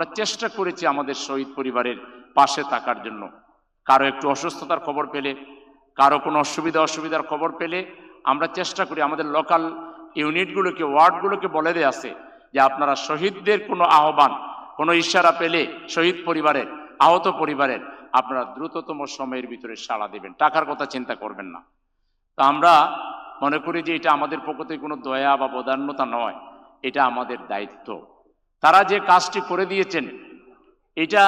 আমরা চেষ্টা করেছি আমাদের শহীদ পরিবারের পাশে থাকার জন্য। কারও একটু অসুস্থতার খবর পেলে, কারও কোনো অসুবিধা অসুবিধার খবর পেলে আমরা চেষ্টা করি আমাদের লোকাল ইউনিটগুলোকে ওয়ার্ডগুলোকে বলে দেওয়া আছে যে আপনারা শহীদদের কোনো আহ্বান, কোনো ইশারা পেলে শহীদ পরিবারের, আহত পরিবারের আপনারা দ্রুততম সময়ের ভিতরে সাড়া দেবেন। টাকার কথা চিন্তা করবেন না। তা আমরা মনে করি যে এটা আমাদের পক্ষ থেকে কোনো দয়া বা বদান্যতা নয়। এটা আমাদের দায়িত্ব। তারা যে কাজটি করে দিয়েছেন, এটা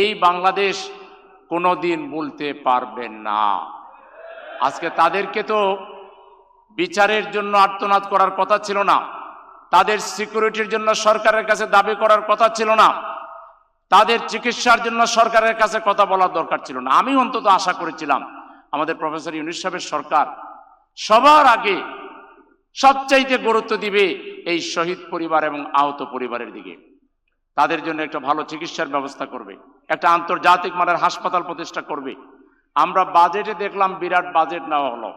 এই বাংলাদেশ কোনো দিন বলতে পারবেন না। আজকে তাদেরকে তো বিচারের জন্য আর্তনাদ করার কথা ছিল না, তাদের সিকিউরিটির জন্য সরকারের কাছে দাবি করার কথা ছিল না, তাদের চিকিৎসার জন্য সরকারের কাছে কথা বলার দরকার ছিল না। আমি অন্তত আশা করেছিলাম, আমাদের প্রফেসর ইউনিস সাহেবের সরকার সবার আগে সবচাইতে গুরুত্ব দিবে এই শহীদ পরিবার এবং আহত পরিবারের দিকে। তাদের জন্য একটা ভালো চিকিৎসার ব্যবস্থা করবে, একটা আন্তর্জাতিক মানের হাসপাতাল প্রতিষ্ঠা করবে। আমরা বাজেটে দেখলাম বিরাট বাজেট নেওয়া হলো।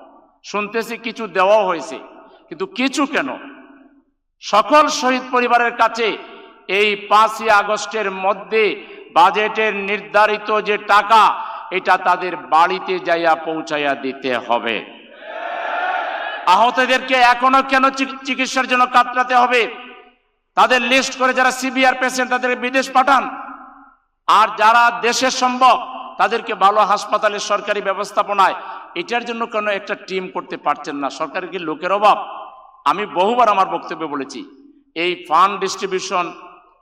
শুনতেছি কিছু দেওয়াও হয়েছে, কিন্তু কিছু কেন? সকল শহীদ পরিবারের কাছে এই পাঁচই আগস্টের মধ্যে বাজেটের নির্ধারিত যে টাকা, এটা তাদের বাড়িতে যাইয়া পৌঁছাইয়া দিতে হবে। আহতদেরকে এখনও কেন চিক- চিকিৎসার জন্য কাতরাতে হবে? তাদের লিস্ট করে যারা সিবিআর পেশেন্ট তাদের বিদেশ পাঠান। আর যারা দেশের সম্ভব, তাদেরকে ভালো হাসপাতালের সরকারি ব্যবস্থাপনায়। এটার জন্য কেন একটা টিম করতে পারছেন না। সরকারের কি লোকের অভাব? আমি বহুবার আমার বক্তব্যে বলেছি, এই ফান্ড ডিস্ট্রিবিউশন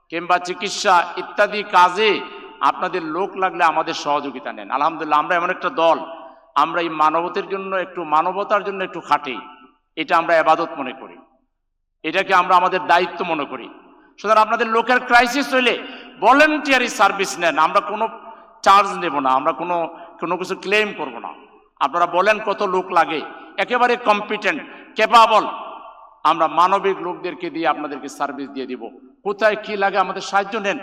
কিংবা চিকিৎসা ইত্যাদি কাজে আপনাদের লোক লাগলে আমাদের সহযোগিতা নেন। আলহামদুলিল্লাহ, আমরা এমন একটা দল। আমরা এই মানবতের জন্য একটু, মানবতার জন্য একটু খাটি। এটা আমরা আবাদত মনে করি। এটাকে আমরা আমাদের দায়িত্ব মনে করি। সুতরাং আপনাদের লোকের ক্রাইসিস হইলে ভলেন্টিয়ারি সার্ভিস নেন। আমরা কোনো চার্জ নেব না। আমরা কোনো কোনো কিছু ক্লেম করব না। আপনারা বলেন কত লোক লাগে। একেবারে কম্পিটেন্ট ক্যাপাবল আমরা মানবিক লোকদেরকে দিয়ে আপনাদেরকে সার্ভিস দিয়ে দিব। কোথায় কি লাগে আমাদের সাহায্য নেন।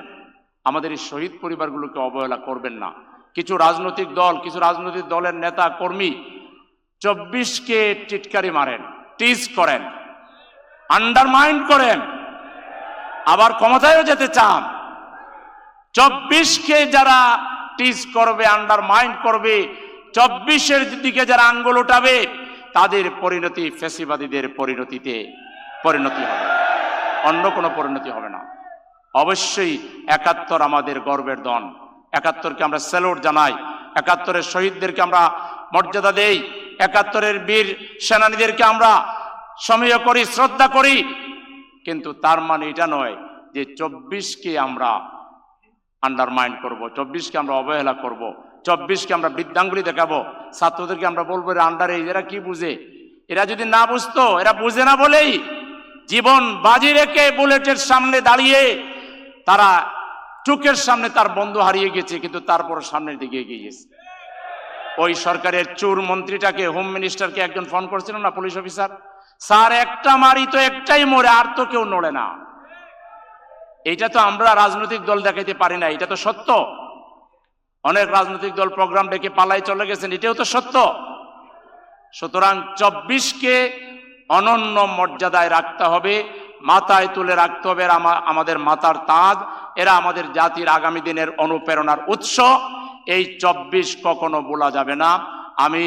আমাদের এই শহীদ পরিবারগুলোকে অবহেলা করবেন না। কিছু রাজনৈতিক দল, কিছু রাজনৈতিক দলের নেতা, কর্মী চব্বিশকে টিটকারি মারেন, টিজ করেন আন্ডারমাইন্ড করেন, আবার ক্ষমতায়ও যেতে চান। চব্বিশকে যারা টিজ করবে আন্ডারমাইন্ড করবে, চব্বিশের দিকে যারা আঙ্গুল উঠাবে, তাদের পরিণতি ফেসিবাদীদের পরিণতিতে পরিণতি হবে। অন্য কোনো পরিণতি হবে না। অবশ্যই একাত্তর আমাদের গর্বের দন একাত্তরকে আমরা স্যালুট জানাই, একাত্তরের শহীদদেরকে আমরা মর্যাদা দেই, একাত্তরের বীর সেনানীদেরকে আমরা সমীহ করি, শ্রদ্ধা করি। কিন্তু তার মানে এটা নয় যে চব্বিশকে আমরা আন্ডারমাইন্ড করব, চব্বিশকে আমরা অবহেলা করব, চব্বিশকে আমরা বৃদ্ধাঙ্গুলি দেখাবো। ছাত্রদেরকে আমরা বলব, এরা আন্ডারে এরা কি বুঝে? এরা যদি না বুঝতো, এরা বুঝে না বলেই জীবন বাজি রেখে বুলেটের সামনে দাঁড়িয়ে তারা চোখের সামনে তার বন্ধু হারিয়ে গেছে, কিন্তু তারপর সামনের দিকে এগিয়ে গেছে। ওই সরকারের চোর মন্ত্রীটাকে হোম মিনিস্টারকে একজন ফোন করেছিল না পুলিশ অফিসার স্যার, একটা মারি তো একটাই মরে, আর তো কেউ নড়ে না। এটা তো আমরা রাজনৈতিক দল দেখাইতে পারি না এটা তো সত্য। অনেক রাজনৈতিক দল প্রোগ্রাম ডেকে পালাই চলে গেছেন, এটাও তো সত্য। সুতরাং চব্বিশকে অনন্য মর্যাদায় রাখতে হবে। মাথায় তুলে রাখতে হবে আমাদের মাতার তাজ। এরা আমাদের জাতির আগামী দিনের অনুপ্রেরণার উৎস। এই চব্বিশ কখনো বলা যাবে না। আমি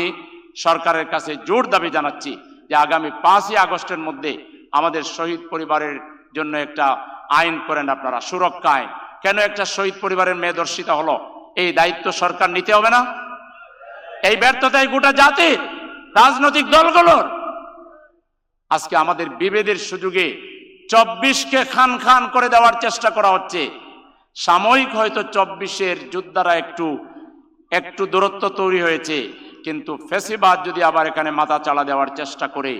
সরকারের কাছে জোর দাবি জানাচ্ছি যে আগামী পাঁচই আগস্টের মধ্যে আমাদের শহীদ পরিবারের জন্য একটা আইন করেন আপনারা, সুরক্ষা আইন। কেন একটা শহীদ পরিবারের মেয়ে দর্শিতা হলো? এই দায়িত্ব সরকার নিতে হবে না? এই ব্যর্থতায় গোটা জাতির রাজনৈতিক দলগুলোর। আজকে আমাদের বিভেদের সুযোগে চব্বিশকে খান খান করে দেওয়ার চেষ্টা করা হচ্ছে। সাময়িক হয়তো চব্বিশের যোদ্ধারা একটু একটু দূরত্ব তৈরি হয়েছে, কিন্তু ফেসিবাদ যদি আবার এখানে মাথা চালা দেওয়ার চেষ্টা করে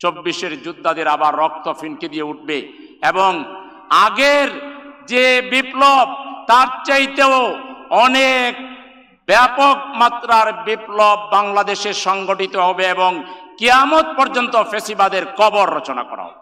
চব্বিশের যোদ্ধাদের আবার রক্ত ফিনকে দিয়ে উঠবে। এবং আগের যে বিপ্লব, তার চাইতেও অনেক ব্যাপক মাত্রার বিপ্লব বাংলাদেশে সংগঠিত হবে এবং কিয়ামত পর্যন্ত ফেসিবাদের কবর রচনা করা হবে।